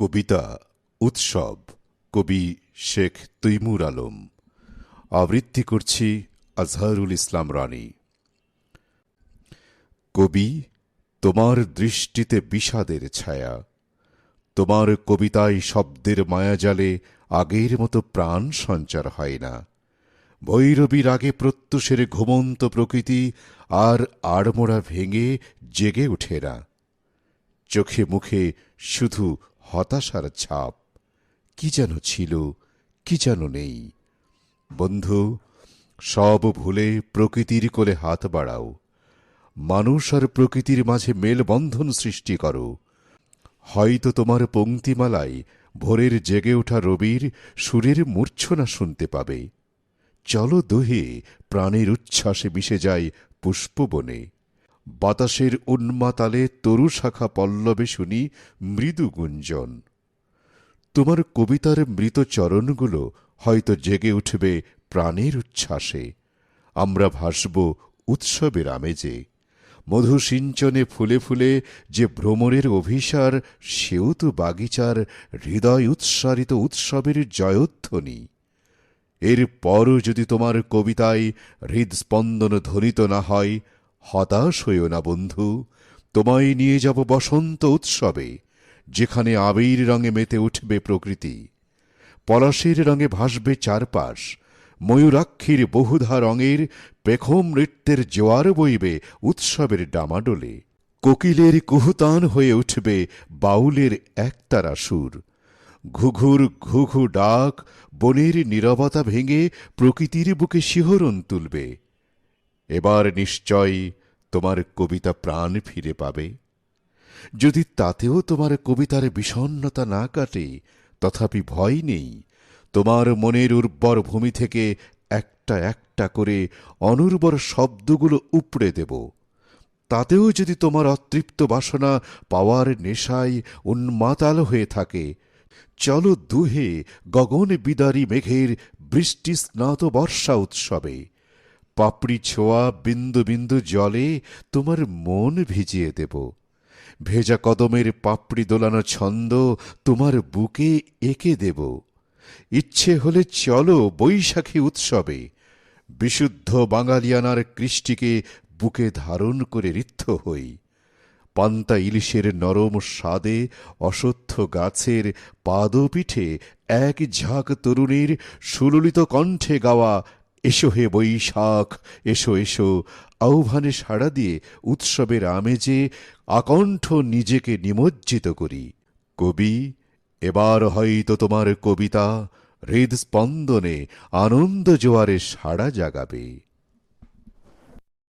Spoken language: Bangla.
কবিতা, উৎসব, কবি শেখ তৈমুর আলম। আবৃত্তি করছি আজহারুল ইসলাম রানী। কবি, তোমার দৃষ্টিতে বিষাদের ছায়া। তোমার কবিতায় শব্দের মায়াজালে আগের মতো প্রাণ সঞ্চার হয় না। ভৈরবীর আগে প্রত্যুষের ঘুমন্ত প্রকৃতি আর আড়মোড়া ভেঙে জেগে ওঠে না। চোখে মুখে শুধু হতাশার ছাপ। কি যেন ছিল, কি যেন নেই। বন্ধু, সব ভুলে প্রকৃতির কোলে হাত বাড়াও। মানুষ আর প্রকৃতির মাঝে মেলবন্ধন সৃষ্টি করো। হয়তো তোমার পংক্তিমালায় ভোরের জেগে ওঠা রবির সুরের মূর্ছনা শুনতে পাবে। চলো দোহে প্রাণের উচ্ছ্বাসে মিশে যায় পুষ্পবনে। বাতাসের উন্মাতালে তরু শাখা পল্লবে শুনি মৃদু গুঞ্জন। তোমার কবিতার মৃত চরণগুলো হয়তো জেগে উঠবে প্রাণের উচ্ছ্বাসে। আমরা ভাসব উৎসবের আমেজে। মধু সিঞ্চনে ফুলে ফুলে যে ভ্রমণের অভিসার, সেও তো বাগিচার হৃদয় উৎসারিত উৎসবের জয়ধ্বনি। এর পরও যদি তোমার কবিতায় হৃদস্পন্দন ধ্বনিত না হয় হতাশ হইও না, বন্ধু। তোমায় নিয়ে যাব বসন্ত উৎসবে, যেখানে আবির রঙে মেতে উঠবে প্রকৃতি। পলাশের রঙে ভাসবে চারপাশ, ময়ূরাক্ষীর বহুধা রঙের পেখম নৃত্যের জোয়ার বইবে উৎসবের ডামাডোলে। কোকিলের কুহুতান হয়ে উঠবে বাউলের একতারা সুর। ঘুঘুর ঘুঘু ডাক বনের নীরবতা ভেঙে প্রকৃতির বুকে শিহরণ তুলবে। এবার নিশ্চয় তোমার কবিতা প্রাণ ফিরে পাবে। যদি তাতেও তোমার কবিতার বিষণ্নতা না কাটে, তথাপি ভয় নেই। তোমার মনের উর্বর ভূমি থেকে একটা একটা করে অনুর্বর শব্দগুলো উপড়ে দেব। তাতেও যদি তোমার অতৃপ্ত বাসনা পাওয়ার নেশায় উন্মাতাল হয়ে থাকে, চলো দুহে গগন বিদারী মেঘের বৃষ্টি স্নাত বর্ষা উৎসবে। পাপড়ি ছোঁয়া বিন্দু বিন্দু জলে তোমার মন ভিজিয়ে দেব। ভেজা কদমের পাপড়ি দোলানো ছন্দ তোমার বুকে এঁকে দেব। ইচ্ছে হলে চলো বৈশাখী উৎসবে, বিশুদ্ধ বাঙালিয়ানার কৃষ্টিকে বুকে ধারণ করে ঋদ্ধ হই। পান্তা ইলিশের নরম স্বাদে অসত্য গাছের পাদপিঠে এক ঝাঁক তরুণীর সুললিত কণ্ঠে গাওয়া এসো হে বৈশাখ, এসো এসো। আহ্বানে সাড়া দিয়ে উৎসবের আমেজে আকণ্ঠ নিজেকে নিমজ্জিত করি। কবি, এবার হয়তো তোমার কবিতা হৃদস্পন্দনে আনন্দ জোয়ারে সাড়া জাগাবে।